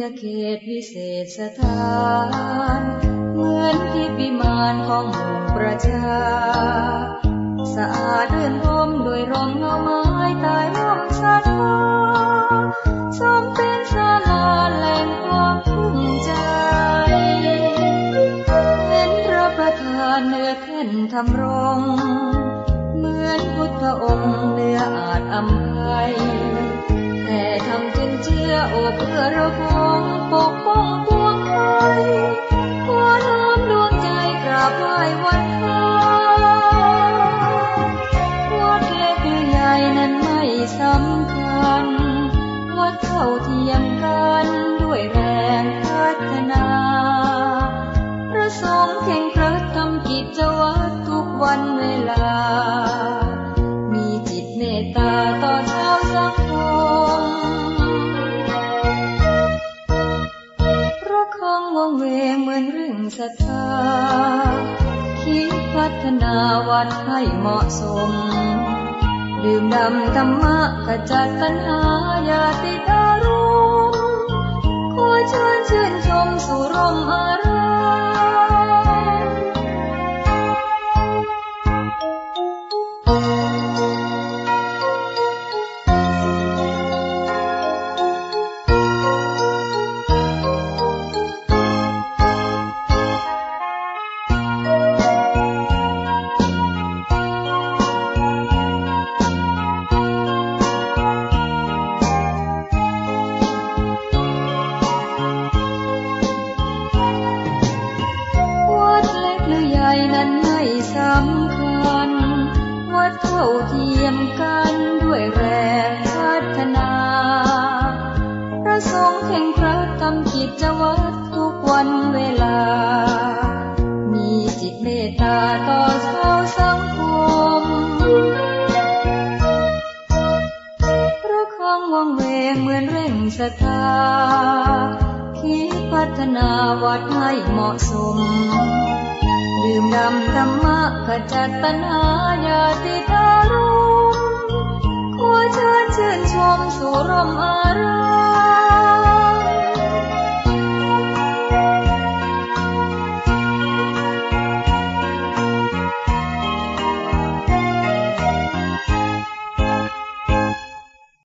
ญเขตวิเศษสถาน เหมือนที่วิมานของหมู่ประชา สะอาดเรื่อนรมด้วยรองเงาไม้ใต้ร่มชาติฟ้าสมเป็นศาลาแหล่งความภูมิใจ เห็นพระประธานเนื้อเท่นทำรง เหมือนพุทธองค์เนื้ออาจอำไพแต่ทำจึงเชื่อโอเพื่อเรา ยมกันด้วยแรงพัฒนาพระสงฆ์เข่งครัดทำกิจวัตรทุกวันเวลา มีจิตเมตตาต่อชาวสังคมระฆังวงเวงเหมือนเรื่องศรัทธาคิดพัฒนาวัดให้เหมาะสมดื่มดำธรรมะขจัดปัญหายาติดอาำคัญวัดเท่าเทียมกันด้วยแรงพัฒนาพระสงฆ์เข่งครัดทำกิจวัตรทุกวันเวลา มีจิตเมตตาต่อชาวสังคมพระคองวังเวงเหมือนเร่งศรัทธาคิดพัฒนาวัดให้เหมาะสม ดื่มดำธรรมะขจัดปัญหาอย่าติดอารมณ์ขอเชิญชื่นชมสู่ร่มอาราม